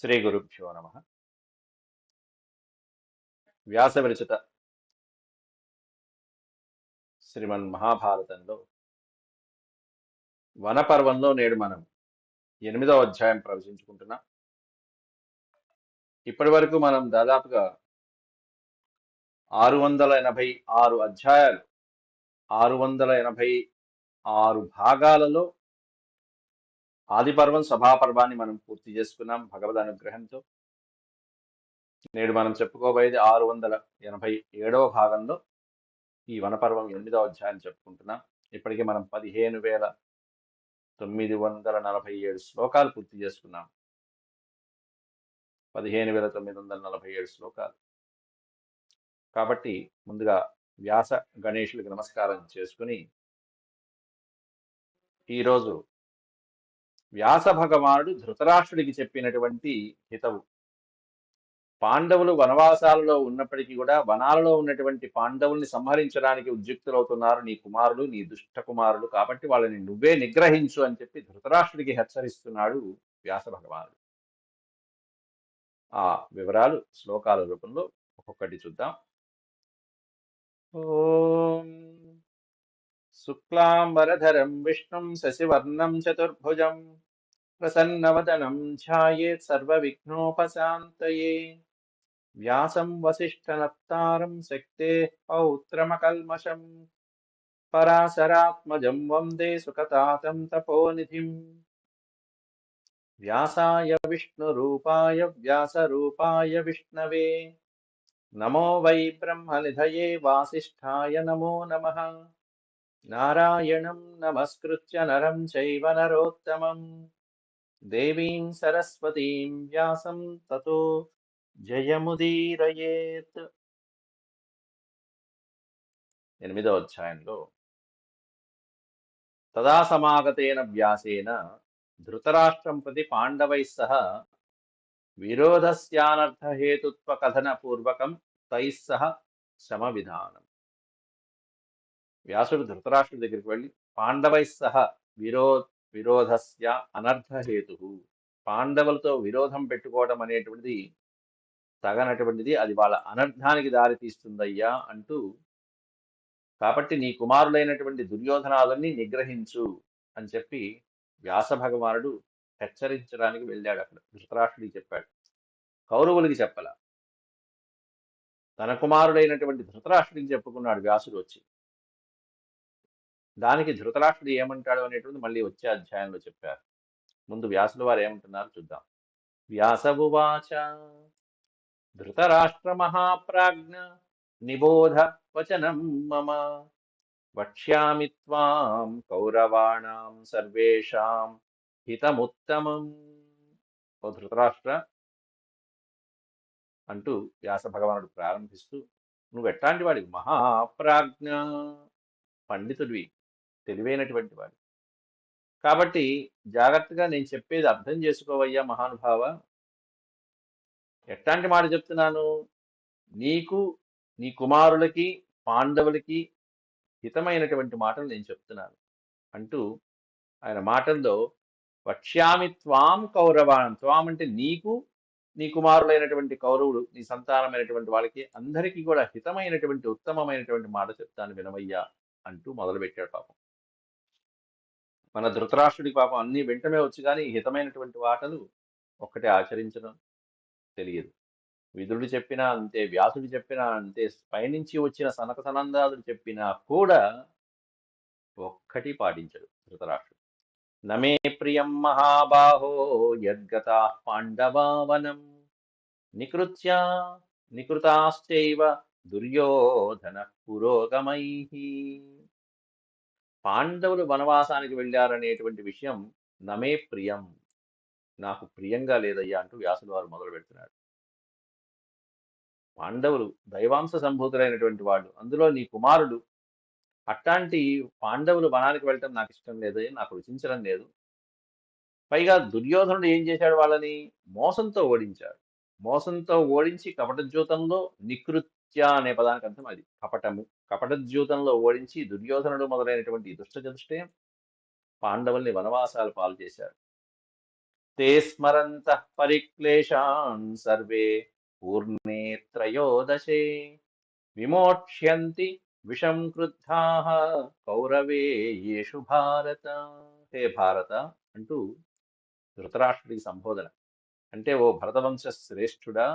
శ్రీ గురుభ్యో నమ. వ్యాస విరచిత శ్రీమన్ మహాభారతంలో వనపర్వంలో నేడు మనం ఎనిమిదవ అధ్యాయం ప్రవచించుకుంటున్నాం. ఇప్పటి వరకు మనం దాదాపుగా ఆరు వందల ఎనభై ఆరు అధ్యాయాలు ఆరు వందల ఎనభై ఆరు భాగాలలో ఆదిపర్వం సభాపర్వాన్ని మనం పూర్తి చేసుకున్నాం భగవద్ అనుగ్రహంతో. నేడు మనం చెప్పుకోబోయేది ఆరు వందల ఎనభై ఏడవ భాగంలో ఈ వనపర్వం ఎనిమిదవ అధ్యాయం చెప్పుకుంటున్నాం. ఇప్పటికీ మనం పదిహేను వేల తొమ్మిది వందల నలభై ఏడు శ్లోకాలు పూర్తి చేసుకున్నాం. పదిహేను వేల తొమ్మిది వందల నలభై ఏడు శ్లోకాలు. కాబట్టి ముందుగా వ్యాస గణేషులకు నమస్కారం చేసుకుని ఈరోజు వ్యాస భగవానుడు ధృతరాష్ట్రుడికి చెప్పినటువంటి హితవు. పాండవులు వనవాసాలలో ఉన్నప్పటికీ కూడా వనాలలో ఉన్నటువంటి పాండవుల్ని సంహరించడానికి ఉద్యుక్తులవుతున్నారు నీ కుమారులు నీ దుష్ట కుమారులు కాబట్టి వాళ్ళని నువ్వే నిగ్రహించు అని చెప్పి ధృతరాష్ట్రుడికి హెచ్చరిస్తున్నాడు వ్యాస భగవానుడు. ఆ వివరాలు శ్లోకాల రూపంలో ఒక్కొక్కటి చూద్దాం. ఓం शुक्लाम्बरधरं विष्णुं शशिवर्णं चतुर्भुजं प्रसन्नवदनं ध्यायेत् सर्वविघ्नोपशान्तये। व्यासं वसिष्ठनत्तारं शक्तेः पौत्रमकल्मषम् पराशरात्मजं वन्दे सुकतातं तपोनिधिम् व्यासाय विष्णुरूपाय व्यासरूपाय विष्णवे। नमो वै ब्रह्मनिधये वासिष्ठाय नमो नमः। నారాయణం నమస్కృత్య నరం చైవ నరోత్తమం దేవీం సరస్వతీం వ్యాసం తతో జయముదీరయేత్ ఎనిమిదవ అధ్యాయంలో తదా సమాగతేన వ్యాసేన ధృతరాష్ట్రం ప్రతి పాండవై సహ విరోధస్యానర్థహేతుత్వ కథన పూర్వకం తైః సహ శమ విధానం వ్యాసుడు ధృతరాష్ట్రుడి దగ్గరికి వెళ్ళి పాండవై సహ విరో విరోధస్య అనర్థహేతు పాండవులతో విరోధం పెట్టుకోవడం అనేటువంటిది తగనటువంటిది అది వాళ్ళ అనర్థానికి దారి తీస్తుందయ్యా అంటూ కాబట్టి నీ కుమారులైనటువంటి దుర్యోధనాలన్నీ నిగ్రహించు అని చెప్పి వ్యాస భగవానుడు హెచ్చరించడానికి వెళ్ళాడు అక్కడ. ధృతరాష్ట్రుడికి చెప్పాడు. కౌరవులకి చెప్పల. తన కుమారుడైనటువంటి ధృతరాష్ట్రుడికి చెప్పుకున్నాడు వ్యాసుడు వచ్చి. దానికి ధృతరాష్ట్రుడు ఏమంటాడు అనేటువంటి మళ్ళీ వచ్చే అధ్యాయంలో చెప్పారు. ముందు వ్యాసుల వారు ఏమంటున్నారు చూద్దాం. వ్యాసవువాచ ధృతరాష్ట్ర మహాప్రాజ్ఞ నిబోధ వచనం మమ. వక్ష్యామి త్వాం కౌరవాణాం సర్వేషాం హితముత్తమం. ఓ ధృతరాష్ట్ర! అంటూ వ్యాస భగవానుడు ప్రారంభిస్తూ నువ్వు ఎట్లాంటి వాడివి? మహాప్రాజ్ఞ! పండితుడివి. తెలివైనటువంటి వాడు. కాబట్టి జాగ్రత్తగా నేను చెప్పేది అర్థం చేసుకోవయ్యా మహానుభావ. ఎట్లాంటి మాట చెప్తున్నాను? నీకు నీ కుమారులకి పాండవులకి హితమైనటువంటి మాటలు నేను చెప్తున్నాను. అంటూ ఆయన మాటల్లో వక్ష్యామి త్వాం కౌరవాణం. త్వాం అంటే నీకు నీ కుమారులైనటువంటి కౌరవుడు నీ సంతానమైనటువంటి వాళ్ళకి అందరికీ కూడా హితమైనటువంటి ఉత్తమమైనటువంటి మాట చెప్తాను వినవయ్యా అంటూ మొదలుపెట్టాడు పాపం. మన ధృతరాష్ట్రుడి పాపం అన్ని వెంటనే వచ్చి కానీ హితమైనటువంటి వాటలు ఒక్కటే ఆచరించడం తెలియదు. విదురుడు చెప్పినా అంతే వ్యాసుడు చెప్పినా అంతే పైనుంచి వచ్చిన సనక సనందాదుడు చెప్పినా కూడా ఒక్కటి పాటించడు ధృతరాష్ట్రుడు. నమే ప్రియం మహాబాహో యద్గతా పాండవావనం నికృత్య నికృతాశ్చైవ దుర్యోధన పురోగమై. పాండవులు వనవాసానికి వెళ్ళారనేటువంటి విషయం నమే ప్రియం నాకు ప్రియంగా లేదయ్యా అంటూ వ్యాసులు వారు మొదలు పెడుతున్నాడు పాండవులు దైవాంశ సంభూతులైనటువంటి వాళ్ళు. అందులో నీ కుమారుడు అట్లాంటి పాండవులు వనానికి వెళ్ళటం నాకు ఇష్టం లేదు నాకు రుచించడం లేదు. పైగా దుర్యోధనుడు ఏం చేశాడు వాళ్ళని? మోసంతో ఓడించాడు. మోసంతో ఓడించి కపటజ్యూతంలో నికృత్య అనే పదానికి అర్థం అది. కపటము. కపటద్యూతంలో ఓడించి దుర్యోధనుడు మొదలైనటువంటి దుష్ట పాండవుల్ని వనవాసాలు పాలు చేశారు తే స్మరంత పరిక్లేశాన్ సర్వే పూర్ణే త్రయోదశే విమోక్ష్యంతి విషం క్రుద్ధా కౌరవే యేషు భారత. హే భారత అంటూ ధృతరాష్ట్రుడికి సంబోధన. అంటే ఓ భరతవంశ శ్రేష్ఠుడా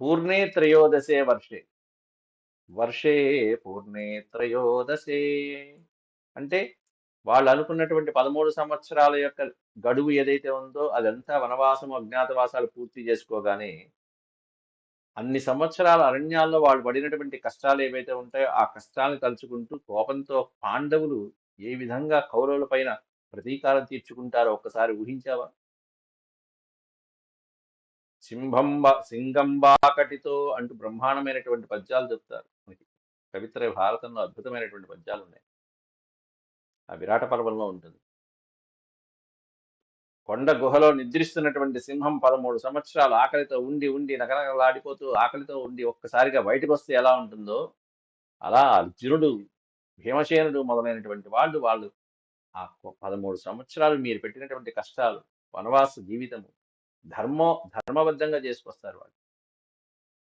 పూర్ణే త్రయోదశే వర్షే. వర్షే పూర్ణే త్రయోదశే. అంటే వాళ్ళు అనుకున్నటువంటి పదమూడు సంవత్సరాల యొక్క గడువు ఏదైతే ఉందో అదంతా వనవాసం అజ్ఞాతవాసాలు పూర్తి చేసుకోగానే అన్ని సంవత్సరాల అరణ్యాల్లో వాళ్ళు పడినటువంటి కష్టాలు ఏవైతే ఉంటాయో ఆ కష్టాలను తలుచుకుంటూ కోపంతో పాండవులు ఏ విధంగా కౌరవుల పైన ప్రతీకారం తీర్చుకుంటారో ఒక్కసారి ఊహించావా? సింహంబ సింగంబాకటితో అంటూ బ్రహ్మాండమైనటువంటి పద్యాలు చెప్తారు. పవిత్ర భారతంలో అద్భుతమైనటువంటి పద్యాలు ఉన్నాయి ఆ విరాట పర్వంలో ఉంటుంది. కొండ గుహలో నిద్రిస్తున్నటువంటి సింహం పదమూడు సంవత్సరాలు ఆకలితో ఉండి ఉండి నగనగలాడిపోతూ ఆకలితో ఉండి ఒక్కసారిగా బయటకు వస్తే ఎలా ఉంటుందో అలా అర్జునుడు భీమసేనుడు మొదలైనటువంటి వాళ్ళు వాళ్ళు ఆ పదమూడు సంవత్సరాలు మీరు పెట్టినటువంటి కష్టాలు వనవాస జీవితము ధర్మో ధర్మబద్ధంగా చేసుకొస్తారు వాళ్ళు.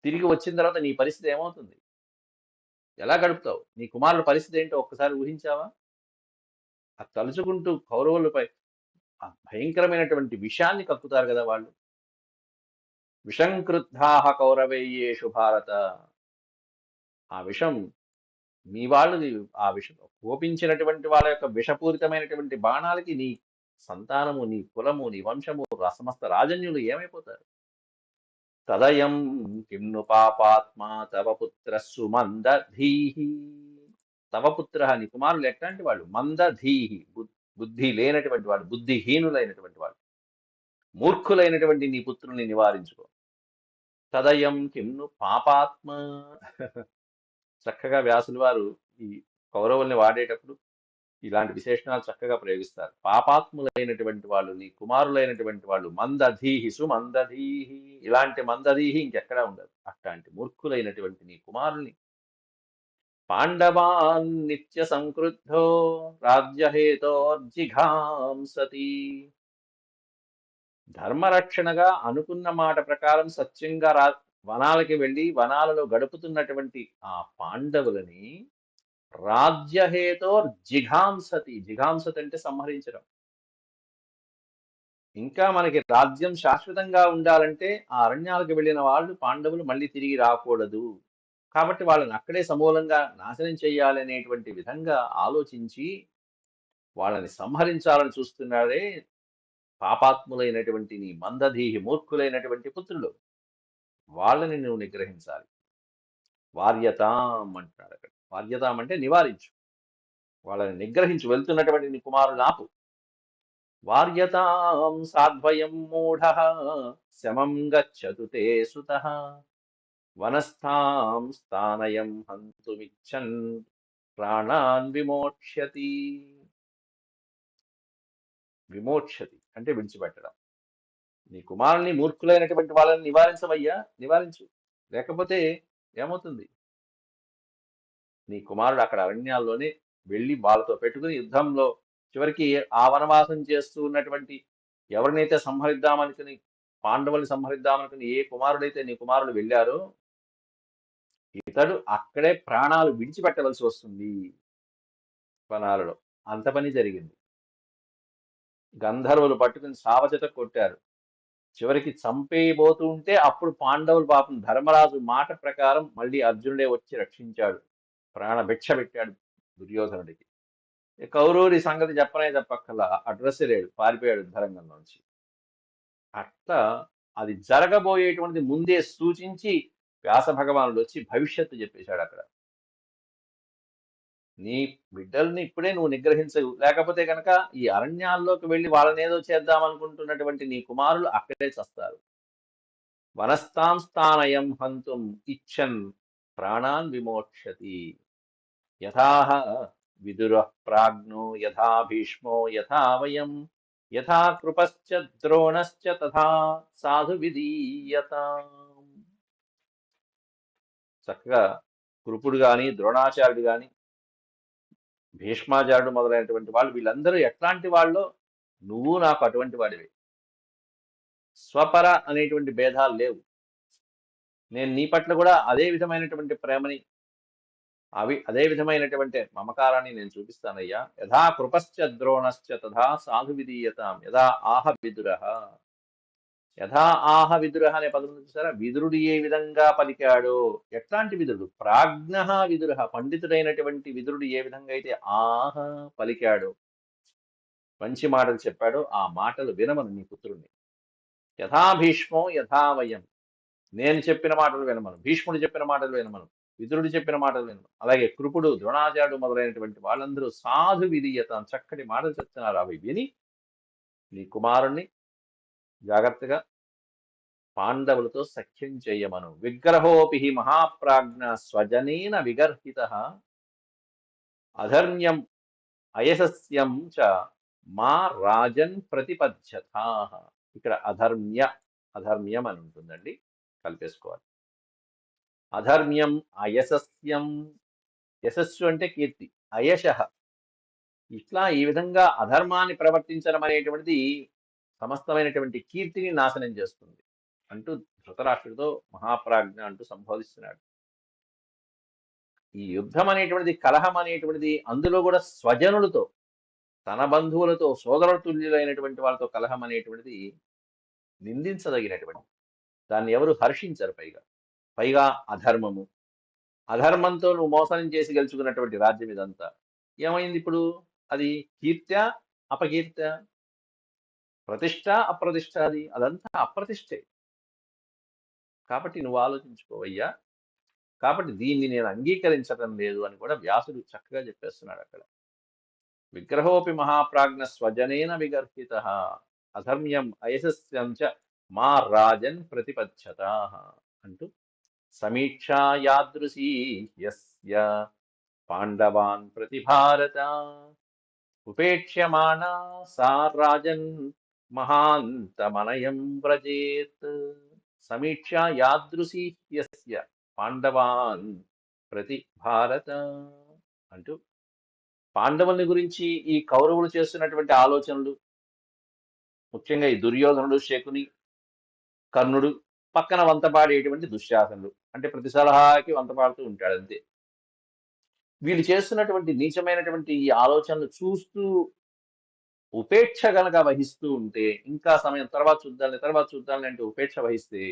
తిరిగి వచ్చిన తర్వాత నీ పరిస్థితి ఏమవుతుంది? ఎలా గడుపుతావు? నీ కుమారుల పరిస్థితి ఏంటో ఒక్కసారి ఊహించావా? అది తలుచుకుంటూ కౌరవులపై భయంకరమైనటువంటి విషాన్ని కక్కుతారు కదా వాళ్ళు. విషంకృద్ధాహ కౌరవేయేషు భారత. ఆ విషం మీ వాళ్ళు ఆ విషం కోపించినటువంటి వాళ్ళ యొక్క విషపూరితమైనటువంటి బాణాలకి నీ సంతానము నీ కులము నీ వంశము సమస్త రాజన్యులు ఏమైపోతారు? తదయం కిమ్ను పాపాత్మా తవ పుత్ర సుమందధీహి తవ పుత్ర నీ కుమారులు ఎట్లాంటి వాళ్ళు? మందధీహి. బుద్ధి లేనటువంటి వాడు బుద్ధిహీనులైనటువంటి వాడు మూర్ఖులైనటువంటి నీ పుత్రుల్ని నివారించుకో. తదయం కిమ్ను పాపాత్మ. చక్కగా వ్యాసులు వారు ఈ కౌరవుల్ని వాడేటప్పుడు ఇలాంటి విశేషణాలు చక్కగా ప్రయోగిస్తారు. పాపాత్ములైనటువంటి వాళ్ళు నీ కుమారులైనటువంటి వాళ్ళు మందధీహి సుమందధీహి ఇలాంటి మందధీహి ఇంకెక్కడా ఉండదు. అట్లాంటి మూర్ఖులైనటువంటి నీ కుమారుల్ని. పాండవాన్ నిత్య సంక్రుద్ధో రాజ్యహేతోర్జిఘాంసతి ధర్మరక్షణగా అనుకున్న మాట ప్రకారం సత్యంగా రా వనాలకి వెళ్ళి వనాలలో గడుపుతున్నటువంటి ఆ పాండవులని రాజ్యహేతో జిఘాంసతి. జిఘాంసతి అంటే సంహరించడం. ఇంకా మనకి రాజ్యం శాశ్వతంగా ఉండాలంటే ఆ అరణ్యాలకు వెళ్ళిన వాళ్ళు పాండవులు మళ్ళీ తిరిగి రాకూడదు. కాబట్టి వాళ్ళని అక్కడే సమూలంగా నాశనం చేయాలనేటువంటి విధంగా ఆలోచించి వాళ్ళని సంహరించాలని చూస్తున్నాడే పాపాత్ములైనటువంటి నీ మందధీహి మూర్ఖులైనటువంటి పుత్రులు. వాళ్ళని నువ్వు నిగ్రహించాలి. వార్యతాం అంటున్నాడు అక్కడ. వార్యతాం అంటే నివారించు. వాళ్ళని నిగ్రహించు. వెళ్తున్నటువంటి నీ కుమారుడు ఆపు. వార్యతాం సాధ్వయం మూఢ శమం గచ్చతు తే సుత. వనస్థాం స్థానయం హంతుమిచ్చన్ ప్రాణాన్ విమోక్ష్యతి. విమోక్షతి అంటే విడిచిపెట్టడం. నీ కుమారుని మూర్ఖులైనటువంటి వాళ్ళని నివారించవయ్యా. నివారించు. లేకపోతే ఏమవుతుంది? నీ కుమారుడు అక్కడ అరణ్యాల్లోనే వెళ్ళి వాళ్ళతో పెట్టుకుని యుద్ధంలో చివరికి ఆ వనవాసం చేస్తూ ఉన్నటువంటి ఎవరినైతే సంహరిద్దామనుకుని పాండవుల్ని సంహరిద్దామనుకుని ఏ కుమారుడైతే నీ కుమారుడు వెళ్ళారో ఇతడు అక్కడే ప్రాణాలు విడిచిపెట్టవలసి వస్తుంది వనాలలో. అంత పని జరిగింది. గంధర్వులు పట్టుకుని సావచత కొట్టారు. చివరికి చంపేయబోతూ ఉంటే అప్పుడు పాండవులు పాపం ధర్మరాజు మాట ప్రకారం మళ్ళీ అర్జునుడే వచ్చి రక్షించాడు. ప్రాణ భిక్ష పెట్టాడు దుర్యోధనుడికి. కౌరూరి కౌరవుడి సంగతి చెప్పనే చెప్పక్కల అడ్రస్ లేడు పారిపోయాడు యుద్ధరంగం నుంచి. అట్లా అది జరగబోయేటువంటిది ముందే సూచించి వ్యాస భగవానుడు వచ్చి భవిష్యత్తు చెప్పేశాడు అక్కడ. నీ బిడ్డల్ని ఇప్పుడే నువ్వు నిగ్రహించవు లేకపోతే కనుక ఈ అరణ్యాల్లోకి వెళ్ళి వాళ్ళని ఏదో నీ కుమారులు అక్కడే చస్తారు. వనస్థాం స్థానయం హంతుం ఇచ్చన్ ప్రాణాన్ విమోక్షతి. యథాహ విదుర ప్రాజ్ఞో యథా భీష్మో యథా వయం యథా కృపశ్చ ద్రోణశ్చ తథా సాధు విధీయత. చక్కగా కృపుడు గాని ద్రోణాచార్యుడు గాని భీష్మాచార్యుడు మొదలైనటువంటి వాళ్ళు వీళ్ళందరూ ఎట్లాంటి వాళ్ళు నువ్వు నాకు అటువంటి వాడివి. స్వపర అనేటువంటి భేదాలు లేవు. నేను నీ పట్ల కూడా అదే విధమైనటువంటి ప్రేమని అవి అదే విధమైనటువంటి మమకారాన్ని నేను చూపిస్తానయ్యా. యథా కృపశ్చ ద్రోణశ్చ తథా సాధు విధీయతాం యథా ఆహ విదురహ యథా ఆహ విదురహ అనే పదం చూసారా? విదురుడు ఏ విధంగా పలికాడో? ఎట్లాంటి విదురుడు? ప్రాజ్ఞ విదురహ పండితుడైనటువంటి విదురుడు ఏ విధంగా అయితే ఆహ పలికాడో? మంచి మాటలు చెప్పాడో ఆ మాటలు వినమను నీ పుత్రుణ్ణి. యథా భీష్మో యథా వయం. నేను చెప్పిన మాటలు వినమను. భీష్ముడు చెప్పిన మాటలు వినమను. విదురుడు చెప్పిన మాటలు విను. అలాగే కృపుడు ద్రోణాచార్యుడు మొదలైనటువంటి వాళ్ళందరూ సాధు విధీయత చక్కటి మాటలు చెప్తున్నారు అవి విని నీ కుమారుణ్ణి జాగ్రత్తగా పాండవులతో సఖ్యం చేయమను. విగ్రహోపి మహాప్రాజ్ఞ స్వజనేన విగర్హిత అధర్మ్యం అయశస్యం చ మా రాజన్ ప్రతిపద్యథా ఇక్కడ అధర్మ్య అధర్మ్యం అని ఉంటుందండి. కలిపేసుకోవాలి. అధర్మ్యం అయశస్యం యశస్సు అంటే కీర్తి అయశ. ఇట్లా ఈ విధంగా అధర్మాన్ని ప్రవర్తించడం అనేటువంటిది సమస్తమైనటువంటి కీర్తిని నాశనం చేస్తుంది అంటూ ధృతరాష్ట్రుడితో మహాప్రాజ్ఞ అంటూ సంబోధిస్తున్నాడు. ఈ యుద్ధం అనేటువంటిది కలహం అనేటువంటిది అందులో కూడా స్వజనులతో తన బంధువులతో సోదరతుల్యులైనటువంటి వాళ్ళతో కలహం అనేటువంటిది నిందించదగినటువంటి దాన్ని ఎవరు హర్షించరు పైగా. పైగా అధర్మము. అధర్మంతో నువ్వు మోసం చేసి గెలుచుకున్నటువంటి రాజ్యం ఇదంతా. ఏమైంది ఇప్పుడు? అది కీర్త అపకీర్త ప్రతిష్ట అప్రతిష్ట అది? అదంతా అప్రతిష్టే కాబట్టి నువ్వు ఆలోచించుకోవయ్యా కాబట్టి దీన్ని నేను అంగీకరించడం లేదు అని కూడా వ్యాసుడు చక్కగా చెప్పేస్తున్నాడు అక్కడ. విగ్రహోపి మహాప్రాజ్ఞ స్వజనేన విగర్హిత. అధర్మ్యం అయశస్యం చ మా రాజన్ ప్రతిపచ్చత అంటూ సమీక్షా యాదృశీ యస్య పాండవాన్ ప్రతిభారత. ఉపేక్ష్యమాణా సా రాజన్ మహాంతమనయం వ్రజేత్. సమీక్షా యాదృశీ యస్య పాండవాన్ ప్రతి భారత అంటూ పాండవుల్ని గురించి ఈ కౌరవులు చేస్తున్నటువంటి ఆలోచనలు ముఖ్యంగా ఈ దుర్యోధనుడు శకుని కర్ణుడు పక్కన వంతపాడేటువంటి దుశ్శాసనుడు అంటే ప్రతి సలహాకి వంతపాడుతూ ఉంటాడు అంతే. వీళ్ళు చేస్తున్నటువంటి నీచమైనటువంటి ఈ ఆలోచనలు చూస్తూ ఉపేక్ష గనక వహిస్తూ ఉంటే ఇంకా సమయం తర్వాత చూద్దాం తర్వాత చూద్దాం అంటే ఉపేక్ష వహిస్తే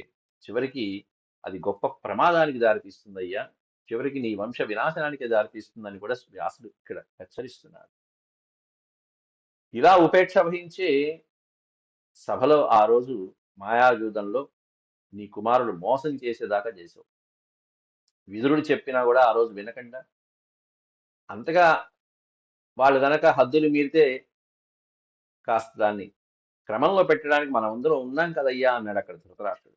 చివరికి అది గొప్ప ప్రమాదానికి దారితీస్తుందయ్యా. చివరికి నీ వంశ వినాశనానికి దారితీస్తుందని కూడా వ్యాసుడు ఇక్కడ హెచ్చరిస్తున్నాడు. ఇలా ఉపేక్ష వహించే సభలో ఆ రోజు మాయాజూదంలో నీ కుమారుడు మోసం చేసేదాకా చేసావు. విదురుడు చెప్పినా కూడా ఆ రోజు వినకుండా అంతగా వాళ్ళు గనక హద్దులు మీరితే కాస్త దాన్ని క్రమంలో పెట్టడానికి మనం అందరం ఉన్నాం కదయ్యా అన్నాడు అక్కడ ధృతరాష్ట్రుడు.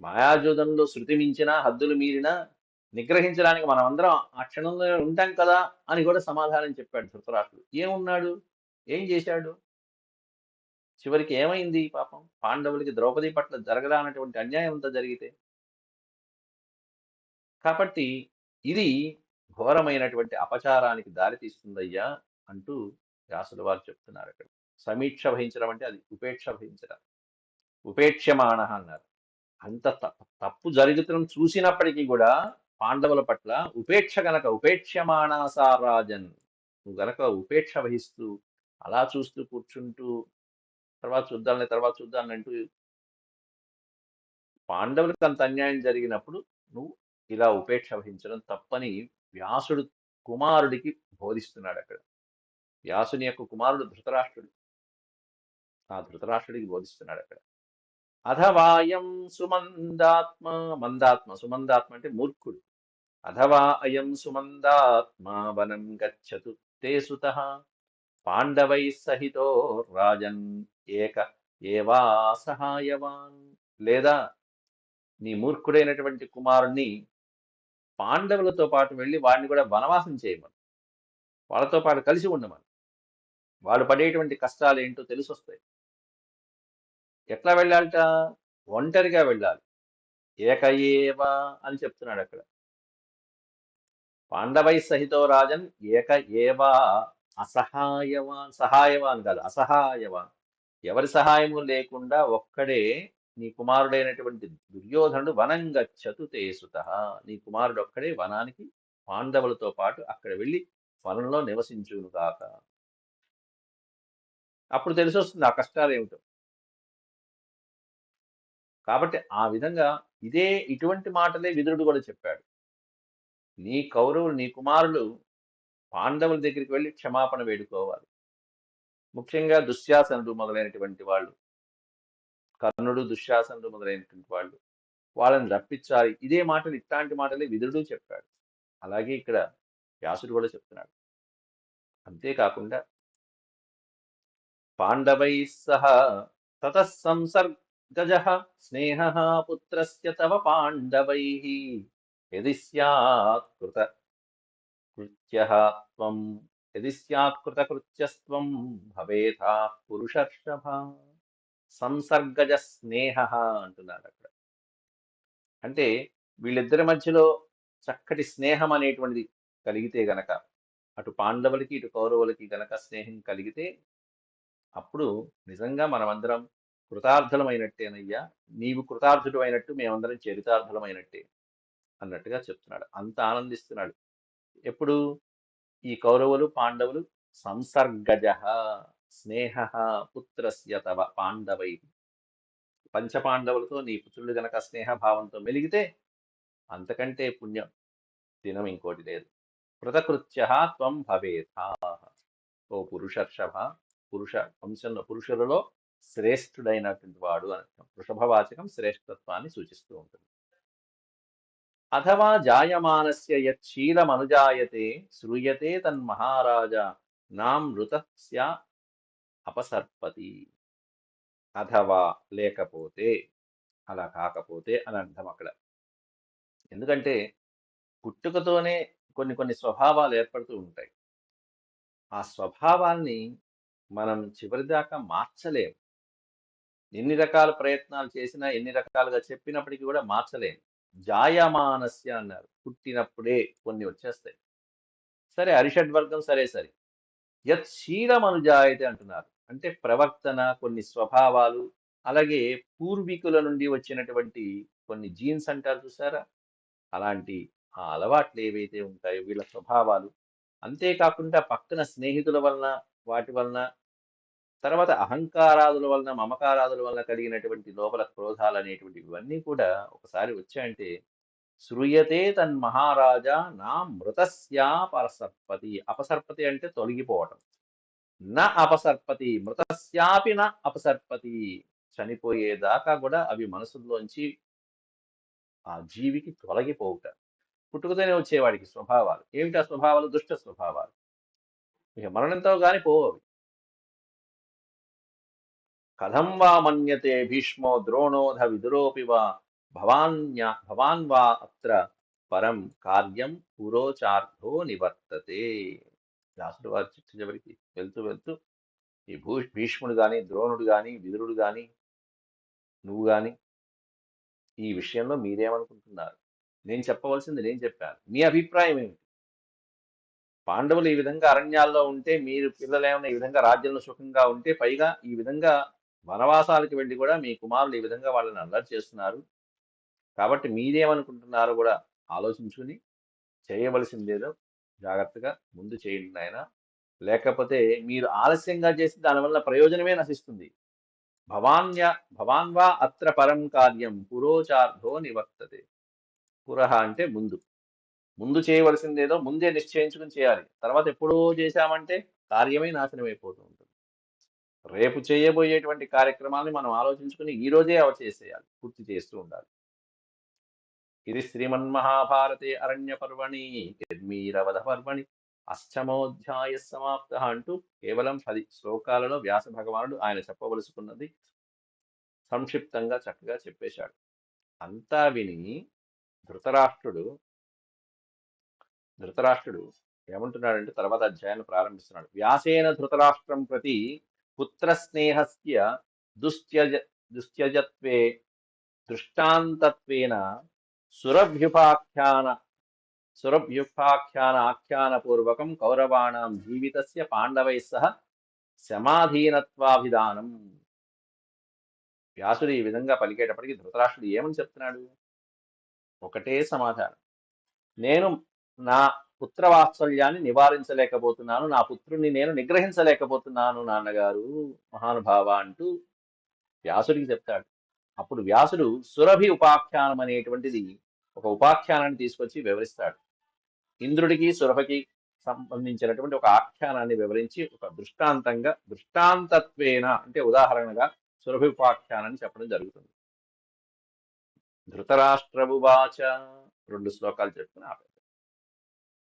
మాయాజూదంలో శృతి మించినా హద్దులు మీరినా నిగ్రహించడానికి మనం అందరం ఆ క్షణంలో ఉంటాం కదా అని కూడా సమాధానం చెప్పాడు ధృతరాష్ట్రుడు. ఏమున్నాడు? ఏం చేశాడు? చివరికి ఏమైంది పాపం? పాండవులకి ద్రౌపది పట్ల జరగరానటువంటి అన్యాయం అంతా జరిగితే? కాబట్టి ఇది ఘోరమైనటువంటి అపచారానికి దారితీస్తుందయ్యా అంటూ వ్యాసుల వారు చెప్తున్నారు అక్కడ. సమీక్ష వహించడం అంటే అది ఉపేక్ష వహించడం. ఉపేక్షమాణ అన్నారు. అంత తప్పు తప్పు జరుగుతున్న చూసినప్పటికీ కూడా పాండవుల పట్ల ఉపేక్ష గనక ఉపేక్షమాణాసారాజన్ నువ్వు గనక ఉపేక్ష వహిస్తూ అలా చూస్తూ కూర్చుంటూ తర్వాత చూద్దాంలే తర్వాత చూద్దాం అంటూ పాండవులకు అంత అన్యాయం జరిగినప్పుడు నువ్వు ఇలా ఉపేక్ష వహించడం తప్పని వ్యాసుడు కుమారుడికి బోధిస్తున్నాడు అక్కడ వ్యాసుని యొక్క కుమారుడు ధృతరాష్ట్రుడు. ఆ ధృతరాష్ట్రుడికి బోధిస్తున్నాడు అక్కడ అథవాయం సుమందాత్మ మందాత్మ సుమందాత్మ అంటే మూర్ఖుడు. అథవా అయం సుమందాత్మా వనం గచ్చతు తే సుత. పాండవై సహితో రాజన్ ఏక ఏవా సహాయవాన్? లేదా నీ మూర్ఖుడైనటువంటి కుమారుణ్ణి పాండవులతో పాటు వెళ్ళి వాడిని కూడా వనవాసం చేయమను. వాళ్ళతో పాటు కలిసి ఉండమను. వాడు పడేటువంటి కష్టాలు ఏంటో తెలిసి వస్తాయి ఎట్లా వెళ్ళాలట? ఒంటరిగా వెళ్ళాలి. ఏక ఏవా అని చెప్తున్నాడు అక్కడ. పాండవై సహితో రాజన్ ఏక ఏవా అసహాయవాన్ సహాయవాన్ కాదు అసహాయవాన్. ఎవరి సహాయము లేకుండా ఒక్కడే నీ కుమారుడైనటువంటి దుర్యోధనుడు వనం గచ్చతు తేసుత నీ కుమారుడు ఒక్కడే వనానికి పాండవులతో పాటు అక్కడ వెళ్ళి వనంలో నివసించును కాక అప్పుడు తెలిసి వస్తుంది ఆ కష్టాలు ఏమిటో కాబట్టి ఆ విధంగా ఇదే ఇటువంటి మాటలే విదురుడు కూడా చెప్పాడు. నీ కౌరవులు నీ కుమారులు పాండవుల దగ్గరికి వెళ్ళి క్షమాపణ వేడుకోవాలి. ముఖ్యంగా దుశ్శాసనుడు మొదలైనటువంటి వాళ్ళు కర్ణుడు దుశ్శాసనుడు మొదలైనటువంటి వాళ్ళు వాళ్ళని రప్పించాలి. ఇదే మాటలు ఇట్లాంటి మాటలే విదురుడు చెప్పాడు. అలాగే ఇక్కడ వ్యాసుడు కూడా చెప్తున్నాడు. అంతేకాకుండా పాండవై సహ తత సంసర్గజ స్నేహ పుత్రస్య తవ పాండవై యది స్యాత్ కృత కృత్యః త్వం యది స్యాత్ కృతకృత్యస్త్వం భవేథా పురుషర్షభ సంసర్గజ స్నేహ అంటున్నాడు అక్కడ। అంటే వీళ్ళిద్దరి మధ్యలో చక్కటి స్నేహం అనేటువంటిది కలిగితే గనక అటు పాండవులకి ఇటు కౌరవులకి గనక స్నేహం కలిగితే అప్పుడు నిజంగా మనమందరం కృతార్థులమైనట్టేనయ్యా నీవు కృతార్థుడు అయినట్టు మేమందరం చరితార్థులమైనట్టే అన్నట్టుగా చెప్తున్నాడు. అంత ఆనందిస్తున్నాడు. ఎప్పుడు? ఈ కౌరవులు పాండవులు సంసర్గజ స్నేహ పుత్రస్య తవ పాండవై. పంచపాండవులతో నీ పుత్రుడు గనక స్నేహభావంతో మెలిగితే అంతకంటే పుణ్యం దినం ఇంకోటి లేదు. కృతకృత్య త్వం భవేథా ఓ పురుషర్షభ పురుష వంశంలో పురుషులలో శ్రేష్ఠుడైనటువంటి వాడు అని వృషభవాచకం శ్రేష్ఠత్వాన్ని సూచిస్తూ ఉంటుంది. అథవా జాయమానస్య యచ్చీలమనుజాయతే శ్రూయతే తన్మహారాజ నామృతస్య అపసర్పతి. అథవా లేకపోతే అలా కాకపోతే అని అర్థం అక్కడ. ఎందుకంటే పుట్టుకతోనే కొన్ని కొన్ని స్వభావాలు ఏర్పడుతూ ఉంటాయి. ఆ స్వభావాల్ని మనం చివరిదాకా మార్చలేము ఎన్ని రకాల ప్రయత్నాలు చేసినా ఎన్ని రకాలుగా చెప్పినప్పటికీ కూడా మార్చలేము జాయమానస్య అన్నారు. పుట్టినప్పుడే కొన్ని వచ్చేస్తాయి. సరే అరిషడ్ వర్గం సరే సరే. యత్ శీలమనుజాయతే అంటున్నారు. అంటే ప్రవర్తన కొన్ని స్వభావాలు అలాగే పూర్వీకుల నుండి వచ్చినటువంటి కొన్ని జీన్స్ అంటారు చూసారా? అలాంటి ఆ అలవాట్లు ఏవైతే ఉంటాయో వీళ్ళ స్వభావాలు. అంతేకాకుండా పక్కన స్నేహితుల వలన వాటి వలన తర్వాత అహంకారాదుల వలన మమకారాదుల వలన కలిగినటువంటి లోపల క్రోధాలు అనేటువంటి ఇవన్నీ కూడా ఒకసారి వచ్చాయంటే శ్రూయతే తన్మహారాజా నా మృతస్యా పరసర్పతి. అపసర్పతి అంటే తొలగిపోవటం. నా అపసర్పతి మృతస్యాపి నా అపసర్పతి. చనిపోయేదాకా కూడా అవి మనసులోంచి ఆ జీవికి తొలగిపోవుట. పుట్టుకతోనే వచ్చేవాడికి స్వభావాలు. ఏమిటి ఆ స్వభావాలు? దుష్ట స్వభావాలు. ఇక మరణంతో కానీ పోవు అవి. కథం వా మన్యతే భీష్మో ద్రోణోధ విదురోపి వా. భవాన్య భవాన్ వా అత్ర పరం కార్యం పురోచార్థో నివర్తతే. వ్యాసుడు వారి చిట్ట చివరికి వెళ్తూ వెళ్తూ ఈ భూ భీష్ముడు కానీ ద్రోణుడు గాని విదురుడు కానీ నువ్వు కానీ ఈ విషయంలో మీరేమనుకుంటున్నారు? నేను చెప్పవలసింది నేను చెప్పాను. మీ అభిప్రాయం ఏమిటి? పాండవులు ఈ విధంగా అరణ్యాల్లో ఉంటే మీరు పిల్లలేమైనా ఈ విధంగా రాజ్యంలో సుఖంగా ఉంటే పైగా ఈ విధంగా వనవాసాలకు వెళ్ళి కూడా మీ కుమారులు ఈ విధంగా వాళ్ళని అల్లరి చేస్తున్నారు. కాబట్టి మీరేమనుకుంటున్నారో కూడా ఆలోచించుకుని చేయవలసిందేదో జాగ్రత్తగా ముందు చేయండి ఆయన లేకపోతే మీరు ఆలస్యంగా చేసి దానివల్ల ప్రయోజనమే నశిస్తుంది. భవాన్య భవాన్వా అత్ర పరం కార్యం పురోచార్థో నివర్తతే. పురహ అంటే ముందు. ముందు చేయవలసిందేదో ముందే నిశ్చయించుకుని చేయాలి. తర్వాత ఎప్పుడో చేశామంటే కార్యమే నాశనం అయిపోతూ ఉంటుంది. రేపు చేయబోయేటువంటి కార్యక్రమాలని మనం ఆలోచించుకుని ఈ రోజే అవ చేసేయాలి పూర్తి చేస్తూ ఉండాలి. ఇది శ్రీమన్మహాభారతే అరణ్య పర్వణి యద్మీరవధ పర్వణి అష్టమోధ్యాయ సమాప్త అంటూ కేవలం పది శ్లోకాలలో వ్యాస భగవానుడు ఆయన చెప్పవలసుకున్నది సంక్షిప్తంగా చక్కగా చెప్పేశాడు. అంతా విని ధృతరాష్ట్రుడు ధృతరాష్ట్రుడు ఏమంటున్నాడంటే తర్వాత అధ్యాయాన్ని ప్రారంభిస్తున్నాడు. వ్యాసేన ధృతరాష్ట్రం ప్రతి పుత్రస్నేహస్య దుస్త్యజ దుస్త్యజత్వే దృష్టాంతత్వేన సురభ్యుపాఖ్యాన సురభ్యుపాఖ్యాన ఆఖ్యానపూర్వకం కౌరవాణం జీవితస్య పాండవై సహ సమాధీనత్వాభిధానం. వ్యాసుడు ఈ విధంగా పలికేటప్పటికి ధృతరాష్ట్రుడు ఏమని చెప్తున్నాడు? ఒకటే సమాధానం. నేను నా పుత్రవాత్సల్యాన్ని నివారించలేకపోతున్నాను నా పుత్రుణ్ణి నేను నిగ్రహించలేకపోతున్నాను నాన్నగారు మహానుభావ అంటూ వ్యాసుడికి చెప్తాడు. అప్పుడు వ్యాసుడు సురభి ఉపాఖ్యానం అనేటువంటిది ఒక ఉపాఖ్యానాన్ని తీసుకొచ్చి వివరిస్తాడు. ఇంద్రుడికి సురభకి సంబంధించినటువంటి ఒక ఆఖ్యానాన్ని వివరించి ఒక దృష్టాంతంగా దృష్టాంతత్వేన అంటే ఉదాహరణగా సురభి ఉపాఖ్యానాన్ని చెప్పడం జరుగుతుంది. ధృతరాష్ట్రభువాచ రెండు శ్లోకాలు చెప్పుకుని ఆపేద్దాం.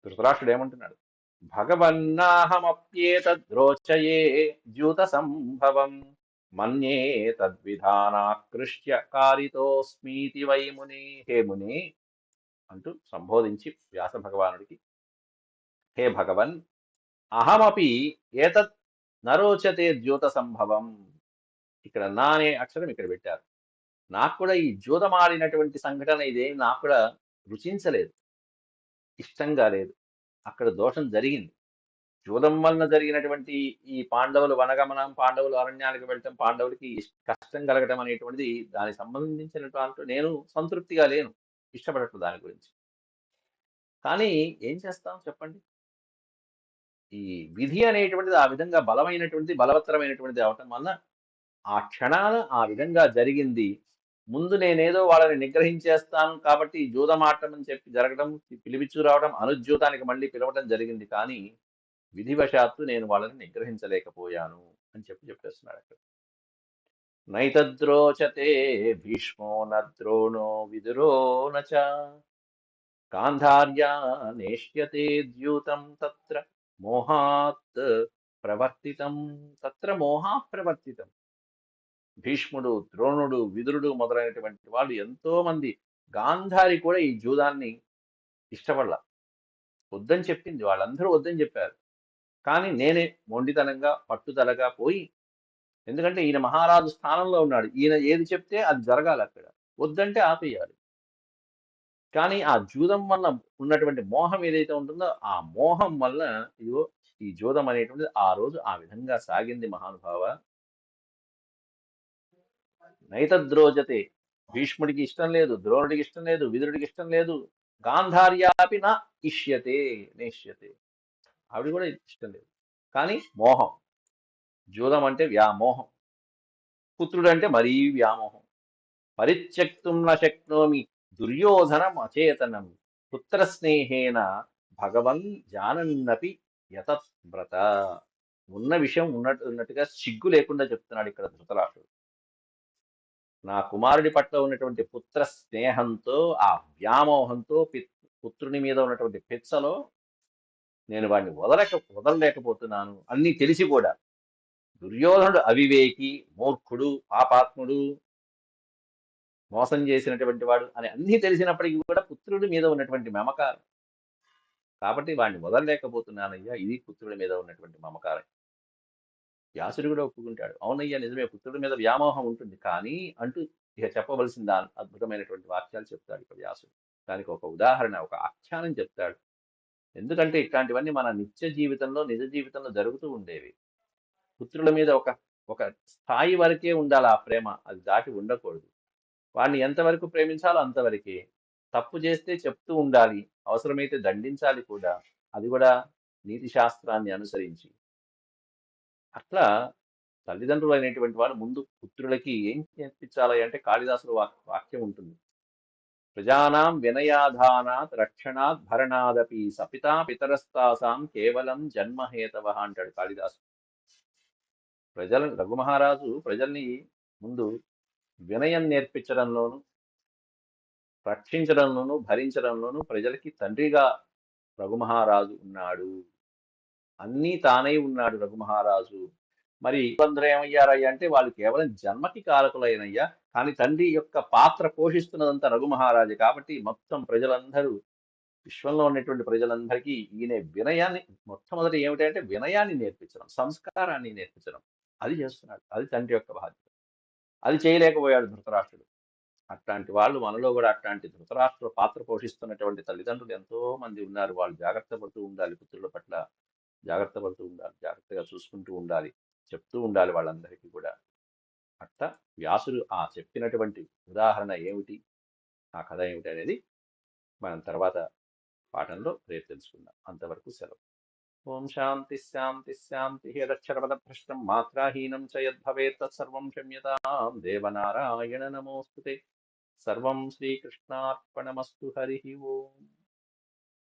ధృతరాష్ట్రుడు ఏమంటున్నాడు? భగవన్నాహమప్యేతద్రోచయే ద్యూత సంభవం మన్యే తద్విధానాకృష్య కారితోస్మీతి వై ముని. హే ముని అంటూ సంబోధించి వ్యాస భగవానుడికి హే భగవన్ అహమపి ఏతత్ నరోచతే ద్యూత సంభవం ఇక్కడ నా అనే అక్షరం ఇక్కడ పెట్టారు. నాకు కూడా ఈ జూదమాడినటువంటి సంఘటన ఇదేమి నాకు కూడా రుచించలేదు. ఇష్టంగా లేదు. అక్కడ దోషం జరిగింది. చూడం వలన జరిగినటువంటి ఈ పాండవులు వనగమనం పాండవులు అరణ్యానికి వెళ్ళటం పాండవులకి కష్టం కలగటం అనేటువంటిది దానికి సంబంధించినటువంటి నేను సంతృప్తిగా లేను. ఇష్టపడట్లు దాని గురించి. కానీ ఏం చేస్తాం చెప్పండి? ఈ విధి అనేటువంటిది ఆ విధంగా బలమైనటువంటిది బలవత్తరమైనటువంటిది అవటం వల్ల ఆ క్షణాన ఆ విధంగా జరిగింది ముందు నేనేదో వాళ్ళని నిగ్రహించేస్తాను కాబట్టి జూదమాటం అని చెప్పి జరగడం పిలిపించు రావడం అనుజ్యూతానికి మళ్ళీ పిలవడం జరిగింది కానీ విధివశాత్తు నేను వాళ్ళని నిగ్రహించలేకపోయాను అని చెప్పి చెప్పేస్తున్నాడు అక్కడ. నైతద్రోచతే భీష్మో నద్రోణో విదురో నచ గాంధార్యా నేష్యతే ద్యూతం తత్ర మోహాత్ ప్రవర్తితం తత్ర మోహా ప్రవర్తితం. భీష్ముడు ద్రోణుడు విదురుడు మొదలైనటువంటి వాళ్ళు ఎంతో మంది గాంధారి కూడా ఈ జూదాన్ని ఇష్టపడాల. వద్దని చెప్పింది వాళ్ళందరూ వద్దని చెప్పారు. కానీ నేనే మొండితనంగా పట్టుదలగా పోయి ఎందుకంటే ఈయన మహారాజు స్థానంలో ఉన్నాడు. ఈయన ఏది చెప్తే అది జరగాలి అక్కడ. వద్దంటే ఆపేయాలి. కానీ ఆ జూదం వల్ల ఉన్నటువంటి మోహం ఏదైతే ఉంటుందో ఆ మోహం వల్ల ఇదిగో ఈ జూదం అనేటువంటిది ఆ రోజు ఆ విధంగా సాగింది మహానుభావ. నైతద్రోజతే. భీష్ముడికి ఇష్టం లేదు ద్రోణుడికి ఇష్టం లేదు విదురుడికి ఇష్టం లేదు గాంధార్యాపి నా ఇష్యతే నేష్యతే. ఆవిడ కూడా ఇష్టం లేదు. కానీ మోహం. జూదం అంటే వ్యామోహం. పుత్రుడు అంటే మరీ వ్యామోహం. పరిత్యక్తుం న దుర్యోధనం అచేతనం. పుత్ర స్నేహేన భగవన్ జానన్నపి యతవ్రత ఉన్న విషయం ఉన్నట్టు ఉన్నట్టుగా సిగ్గు లేకుండా చెప్తున్నాడు ఇక్కడ ధృతరాష్ట్రుడు. నా కుమారుడి పట్ల ఉన్నటువంటి పుత్ర స్నేహంతో ఆ వ్యామోహంతో పుత్రుని మీద ఉన్నటువంటి పిచ్చలో నేను వాడిని వదలక వదలలేకపోతున్నాను. అన్నీ తెలిసి కూడా దుర్యోధనుడు అవివేకి మూర్ఖుడు పాపాత్ముడు మోసం చేసినటువంటి వాడు అని అన్నీ తెలిసినప్పటికీ కూడా పుత్రుడి మీద ఉన్నటువంటి మమకారం. కాబట్టి వాడిని వదలలేకపోతున్నానయ్యా. ఇది పుత్రుడి మీద ఉన్నటువంటి మమకారం. వ్యాసుడు కూడా ఒప్పుకుంటాడు. అవునయ్యా నిజమే పుత్రుడి మీద వ్యామోహం ఉంటుంది. కానీ అంటూ ఇక చెప్పవలసిన దాని అద్భుతమైనటువంటి వాక్యాలు చెప్తాడు ఇక్కడ వ్యాసుడు. దానికి ఒక ఉదాహరణ ఒక ఆఖ్యానం చెప్తాడు. ఎందుకంటే ఇట్లాంటివన్నీ మన నిత్య జీవితంలో నిజ జీవితంలో జరుగుతూ ఉండేవి. పుత్రుల మీద ఒక ఒక స్థాయి వరకే ఉండాలి ఆ ప్రేమ. అది దాటి ఉండకూడదు. వాడిని ఎంతవరకు ప్రేమించాలో అంతవరకే. తప్పు చేస్తే చెప్తూ ఉండాలి. అవసరమైతే దండించాలి కూడా. అది కూడా నీతి శాస్త్రాన్ని అనుసరించి. అట్లా తల్లిదండ్రులు అనేటువంటి వాళ్ళు ముందు పుత్రులకి ఏం నేర్పించాలి అంటే కాళిదాసుల వాక్- వాక్యం ఉంటుంది. ప్రజానాం వినయాధానాత్ రక్షణాత్ భరణాదపి సపితా పితరస్తాసాం కేవలం జన్మహేతవ అంటాడు కాళిదాసు. ప్రజల రఘుమహారాజు ప్రజల్ని ముందు వినయం నేర్పించడంలోను రక్షించడంలోను భరించడంలోను ప్రజలకి తండ్రిగా రఘుమహారాజు ఉన్నాడు. అన్నీ తానై ఉన్నాడు రఘుమహారాజు. మరి అందరూ ఏమయ్యారయ్యా అంటే వాళ్ళు కేవలం జన్మకి కారకులైనయ్యా కానీ తండ్రి యొక్క పాత్ర పోషిస్తున్నదంతా రఘుమహారాజు. కాబట్టి మొత్తం ప్రజలందరూ విశ్వంలో ఉన్నటువంటి ప్రజలందరికీ ఈయన వినయాన్ని మొట్టమొదటి ఏమిటంటే వినయాన్ని నేర్పించడం సంస్కారాన్ని నేర్పించడం. అది చేస్తున్నాడు. అది తండ్రి యొక్క బాధ్యత. అది చేయలేకపోయాడు ధృతరాష్ట్రుడు. అట్లాంటి వాళ్ళు మనలో కూడా అట్లాంటి ధృతరాష్ట్ర పాత్ర పోషిస్తున్నటువంటి తల్లిదండ్రులు ఎంతో మంది ఉన్నారు. వాళ్ళు జాగ్రత్త పడుతూ ఉండాలి పుత్రుల పట్ల. జాగ్రత్త పడుతూ ఉండాలి జాగ్రత్తగా చూసుకుంటూ ఉండాలి చెప్తూ ఉండాలి వాళ్ళందరికీ కూడా. అట్ట వ్యాసుడు ఆ చెప్పినటువంటి ఉదాహరణ ఏమిటి ఆ కథ ఏమిటి అనేది మనం తర్వాత పాఠంలో రేపు తెలుసుకుందాం. అంతవరకు సెలవు. ఓం శాంతి శాంతి శాంతి యదక్షరపద మాత్రాహీనం చ యద్భవేత్ తత్సర్వం క్షమ్యతాం. దేవనారాయణ నమోస్తుతే. సర్వం శ్రీకృష్ణార్పణమస్తు హరి ఓం.